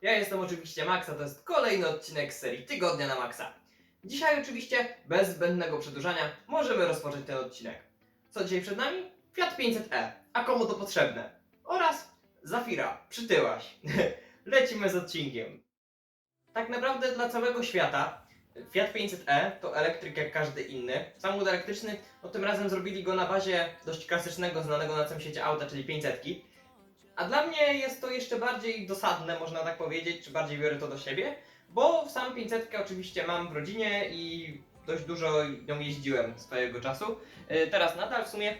Ja jestem oczywiście Maxa, to jest kolejny odcinek serii Tygodnia na Maxa. Dzisiaj oczywiście, bez zbędnego przedłużania, możemy rozpocząć ten odcinek. Co dzisiaj przed nami? Fiat 500e. A komu to potrzebne? Oraz Zafira, przytyłaś. Lecimy z odcinkiem. Tak naprawdę dla całego świata Fiat 500e to elektryk jak każdy inny. Samochód elektryczny, no tym razem zrobili go na bazie dość klasycznego, znanego na całym świecie auta, czyli 500. A dla mnie jest to jeszcze bardziej dosadne, można tak powiedzieć, czy bardziej biorę to do siebie, bo sam 500 oczywiście mam w rodzinie i dość dużo nią jeździłem swojego czasu. E, Teraz nadal w sumie, e,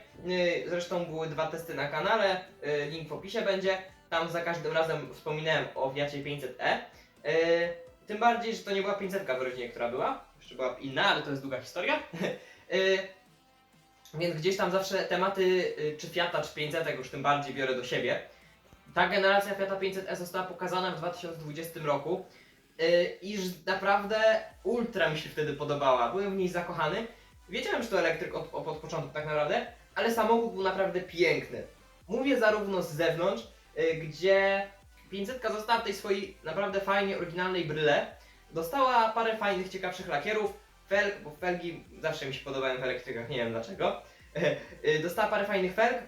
zresztą były dwa testy na kanale, e, link w opisie będzie. Tam za każdym razem wspominałem o Fiacie 500e. E, Tym bardziej, że to nie była 500 w rodzinie, która była. Jeszcze była inna, ale to jest długa historia. Więc gdzieś tam zawsze tematy czy Fiata, czy 500 już tym bardziej biorę do siebie. Ta generacja Fiata 500e została pokazana w 2020 roku yy, i że naprawdę ultra mi się wtedy podobała. Byłem w niej zakochany. Wiedziałem, że to elektryk od, od, początku tak naprawdę, ale samochód był naprawdę piękny. Mówię zarówno z zewnątrz, yy, gdzie 500 została w tej swojej naprawdę fajnie oryginalnej bryle. Dostała parę fajnych, ciekawszych lakierów, felg, bo felgi zawsze mi się podobają w elektrykach, nie wiem dlaczego. Yy, Dostała parę fajnych felg.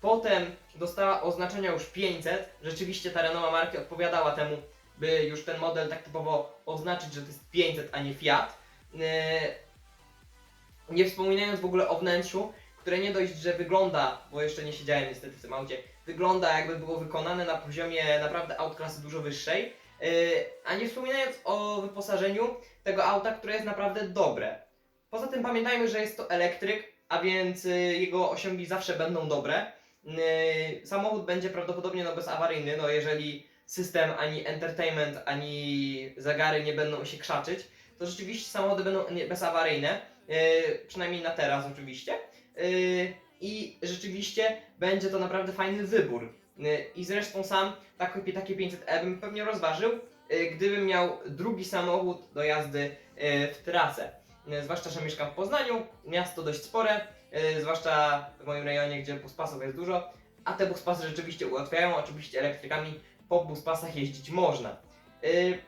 Potem dostała oznaczenia już 500. Rzeczywiście ta renoma marki odpowiadała temu, by już ten model tak typowo oznaczyć, że to jest 500, a nie Fiat. Yy, Nie wspominając w ogóle o wnętrzu, które nie dość, że wygląda, bo jeszcze nie siedziałem niestety w tym aucie, wygląda jakby było wykonane na poziomie naprawdę aut klasy dużo wyższej. Yy, A nie wspominając o wyposażeniu tego auta, które jest naprawdę dobre. Poza tym pamiętajmy, że jest to elektryk, a więc y, jego osiągi zawsze będą dobre. Yy, Samochód będzie prawdopodobnie no, bezawaryjny, no jeżeli system, ani entertainment, ani zegary nie będą się krzaczyć, to rzeczywiście samochody będą bezawaryjne, yy, przynajmniej na teraz oczywiście. Yy, I rzeczywiście będzie to naprawdę fajny wybór. Yy, I zresztą sam taki, takie 500e bym pewnie rozważył, yy, gdybym miał drugi samochód do jazdy yy, w trasę. Yy, Zwłaszcza, że mieszkam w Poznaniu, miasto dość spore, Yy, zwłaszcza w moim rejonie, gdzie buspasów jest dużo, a te buspasy rzeczywiście ułatwiają, oczywiście elektrykami po buspasach jeździć można. Yy,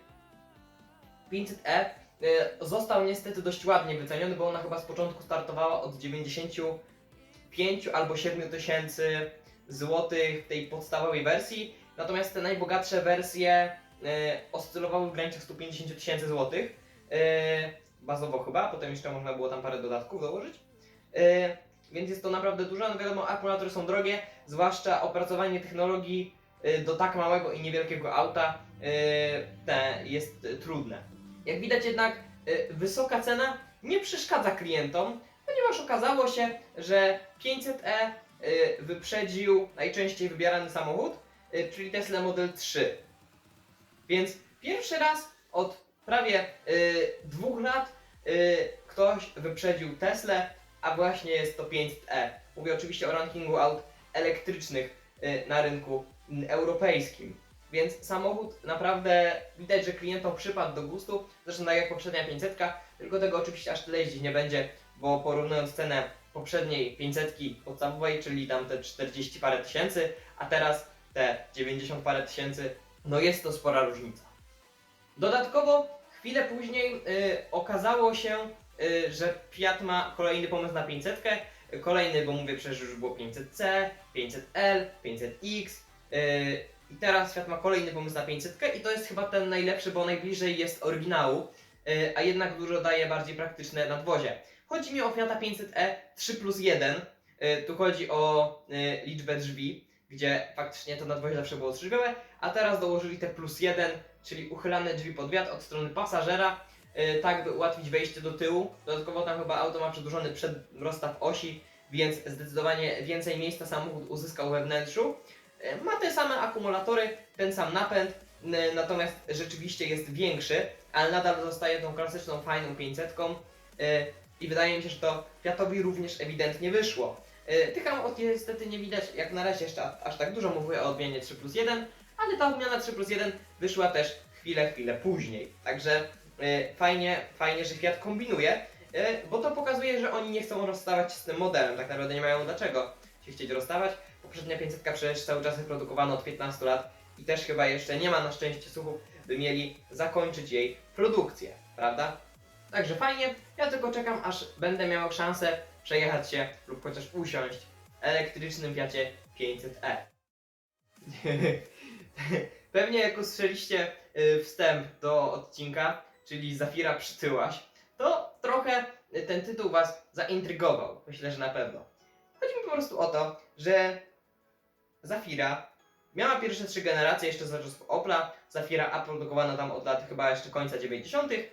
500e yy, został niestety dość ładnie wyceniony, bo ona chyba z początku startowała od 95 albo 7 tysięcy złotych w tej podstawowej wersji, natomiast te najbogatsze wersje oscylowały w granicach 150 tysięcy złotych, bazowo chyba, potem jeszcze można było tam parę dodatków dołożyć. Yy, więc jest to naprawdę dużo, no wiadomo, akumulatory są drogie, zwłaszcza opracowanie technologii yy, do tak małego i niewielkiego auta te jest trudne. Jak widać jednak wysoka cena nie przeszkadza klientom, ponieważ okazało się, że 500e yy, wyprzedził najczęściej wybierany samochód, czyli Tesla Model 3. Więc pierwszy raz od prawie dwóch lat ktoś wyprzedził Teslę, a właśnie jest to 500e. Mówię oczywiście o rankingu aut elektrycznych y, na rynku mm, europejskim. Więc samochód naprawdę widać, że klientom przypadł do gustu, zresztą tak jak poprzednia 500, tylko tego oczywiście aż tyle jeździć nie będzie, bo porównując cenę poprzedniej 500 podstawowej, czyli tam te 40 parę tysięcy, a teraz te 90 parę tysięcy, no jest to spora różnica. Dodatkowo chwilę później y, okazało się, y, że Fiat ma kolejny pomysł na 500. Kolejny, bo mówię przecież już było 500C, 500L, 500X. y, I teraz Fiat ma kolejny pomysł na 500 i to jest chyba ten najlepszy, bo najbliżej jest oryginału, y, a jednak dużo daje bardziej praktyczne nadwozie. Chodzi mi o Fiata 500e 3 plus 1. y, Tu chodzi o y, liczbę drzwi, gdzie faktycznie to nadwozie zawsze było trzyżbiowe, a teraz dołożyli te plus 1, czyli uchylane drzwi pod wiatr od strony pasażera, y, tak by ułatwić wejście do tyłu. Dodatkowo tam chyba auto ma przedłużony przedrostaw osi, więc zdecydowanie więcej miejsca samochód uzyskał we wnętrzu. Y, Ma te same akumulatory, ten sam napęd, natomiast rzeczywiście jest większy, ale nadal zostaje tą klasyczną, fajną 500. I wydaje mi się, że to Fiatowi również ewidentnie wyszło. Tych aut niestety nie widać, jak na razie jeszcze aż tak dużo, mówię o odmianie 3 plus 1, ale ta odmiana 3 plus 1 wyszła też chwilę, chwilę później. Także fajnie, fajnie, że Fiat kombinuje, y, bo to pokazuje, że oni nie chcą rozstawać się z tym modelem, tak naprawdę nie mają dlaczego się chcieć rozstawać. Poprzednia 500 przecież cały czas wyprodukowano od 15 lat i też chyba jeszcze nie ma na szczęście słuchów, by mieli zakończyć jej produkcję, prawda? Także fajnie, ja tylko czekam, aż będę miał szansę przejechać się lub chociaż usiąść elektrycznym Fiacie 500e. Pewnie jak usłyszeliście y, wstęp do odcinka, czyli Zafira przytyłaś, to trochę y, ten tytuł was zaintrygował. Myślę, że na pewno. Chodzi mi po prostu o to, że Zafira miała pierwsze trzy generacje jeszcze za czasów Opla. Zafira A produkowana tam od lat chyba jeszcze końca 90. Y,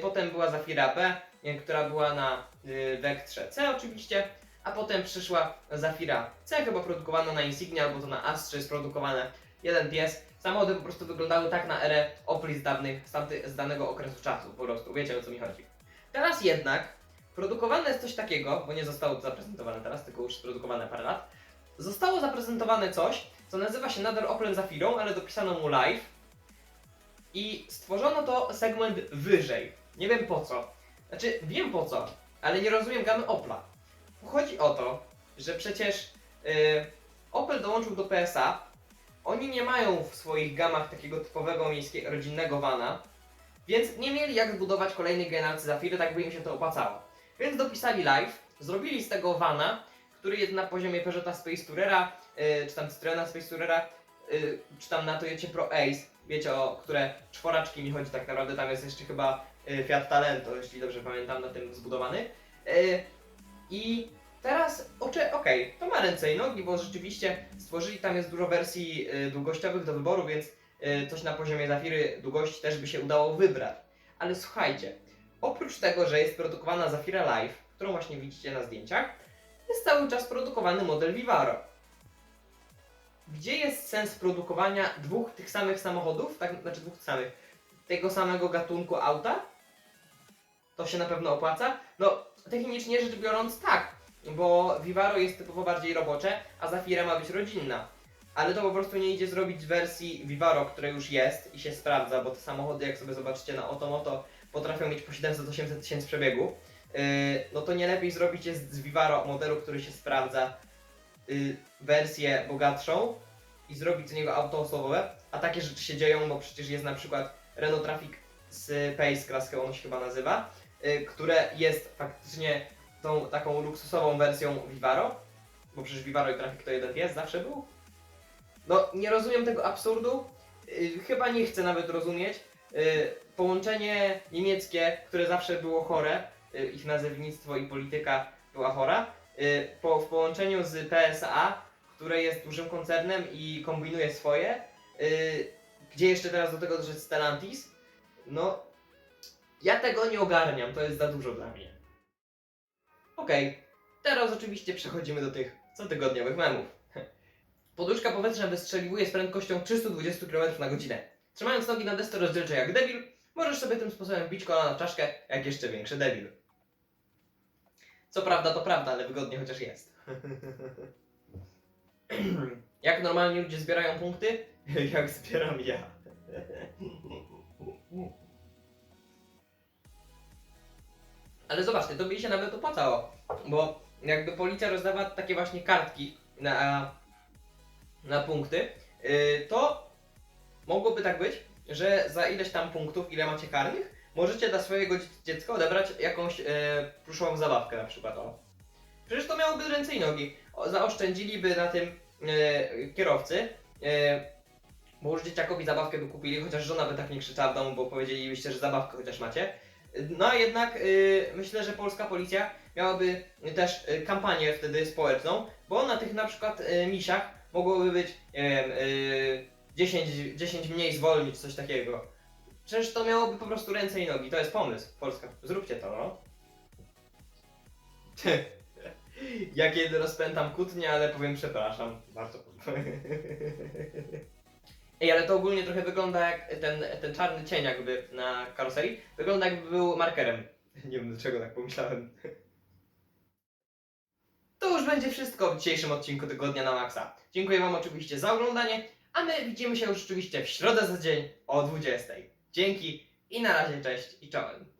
Potem była Zafira B, y, która była na y, Vectrze C oczywiście, a potem przyszła Zafira C, chyba produkowana na Insignia albo to na Astrze jest produkowane jeden pies. Samochody po prostu wyglądały tak na erę Opli z, dawnych, z, tamty, z danego okresu czasu, po prostu, wiecie o co mi chodzi. Teraz jednak produkowane jest coś takiego, bo nie zostało to zaprezentowane teraz, tylko już produkowane parę lat. Zostało zaprezentowane coś, co nazywa się nadal Opel Zafirą, ale dopisano mu Live. I stworzono to segment wyżej. Nie wiem po co. Znaczy, wiem po co, ale nie rozumiem gamy Opla. Chodzi o to, że przecież yy, Opel dołączył do PSA. Oni nie mają w swoich gamach takiego typowego miejskiego, rodzinnego vana, więc nie mieli jak zbudować kolejnej generacji Zafiry, tak by im się to opłacało. Więc dopisali Live, zrobili z tego vana, który jest na poziomie Peugeota Space Tourera, yy, czy tam Citroena Space Tourera, yy, czy tam na Toyocie Pro Ace, wiecie o które czworaczki mi chodzi tak naprawdę, tam jest jeszcze chyba yy, Fiat Talento, jeśli dobrze pamiętam, na tym zbudowany. Yy, I teraz, okej, to ma ręce i nogi, bo rzeczywiście stworzyli, tam jest dużo wersji yy, długościowych do wyboru, więc yy, coś na poziomie Zafiry długości też by się udało wybrać. Ale słuchajcie, oprócz tego, że jest produkowana Zafira Live, którą właśnie widzicie na zdjęciach, jest cały czas produkowany model Vivaro. Gdzie jest sens produkowania dwóch tych samych samochodów, tak, znaczy dwóch samych, tego samego gatunku auta? To się na pewno opłaca? No, technicznie rzecz biorąc tak, bo Vivaro jest typowo bardziej robocze, a Zafira ma być rodzinna. Ale to po prostu nie idzie zrobić z wersji Vivaro, która już jest i się sprawdza, bo te samochody, jak sobie zobaczycie na Otomoto, potrafią mieć po 700-800 tysięcy przebiegu. Yy, no to nie lepiej zrobić jest z Vivaro modelu, który się sprawdza, yy, wersję bogatszą i zrobić z niego auto osobowe, a takie rzeczy się dzieją, bo przecież jest na przykład Renault Trafic z Pace Class, ono się chyba nazywa, yy, które jest faktycznie tą taką luksusową wersją Vivaro, bo przecież Vivaro i Trafic to jeden pies zawsze był. No, nie rozumiem tego absurdu, yy, chyba nie chcę nawet rozumieć. Yy, połączenie niemieckie, które zawsze było chore, y, ich nazewnictwo i polityka była chora. Y, Po, w połączeniu z PSA, które jest dużym koncernem i kombinuje swoje, y, gdzie jeszcze teraz do tego doszedł Stellantis, no ja tego nie ogarniam, to jest za dużo dla mnie. Okej, teraz oczywiście przechodzimy do tych cotygodniowych memów. Poduszka powietrzna wystrzeliwuje z prędkością 320 km na godzinę. Trzymając nogi na desce rozdzielczej jak debil, możesz sobie tym sposobem bić kolana w czaszkę jak jeszcze większy debil. Co prawda to prawda, ale wygodnie chociaż jest. jak normalni ludzie zbierają punkty? jak zbieram ja. Ale zobaczcie, to by się nawet opłacało, bo jakby policja rozdawała takie właśnie kartki na, na punkty, yy, to mogłoby tak być, że za ileś tam punktów, ile macie karnych, możecie dla swojego dzie- dziecka odebrać jakąś e, pluszową zabawkę na przykład, o. Przecież to miałoby ręce i nogi. O, zaoszczędziliby na tym e, kierowcy, e, bo już dzieciakowi zabawkę by kupili, chociaż żona by tak nie krzyczała w domu, bo powiedzielibyście, że zabawkę chociaż macie. No jednak e, myślę, że polska policja miałaby też e, kampanię wtedy społeczną, bo na tych na przykład e, misiach mogłoby być, nie wiem, e, 10, 10 mniej zwolnić, coś takiego. Przecież to miałoby po prostu ręce i nogi. To jest pomysł. Polska. Zróbcie to, no. ja kiedy rozpętam kłótnię, ale powiem przepraszam. Bardzo. Ej, ale to ogólnie trochę wygląda jak ten, ten czarny cień jakby na karoserii. Wygląda jakby był markerem. Nie wiem dlaczego tak pomyślałem. To już będzie wszystko w dzisiejszym odcinku Tygodnia na Maxa. Dziękuję Wam oczywiście za oglądanie, a my widzimy się już oczywiście w środę za dzień o 20. Dzięki i na razie cześć i czołem.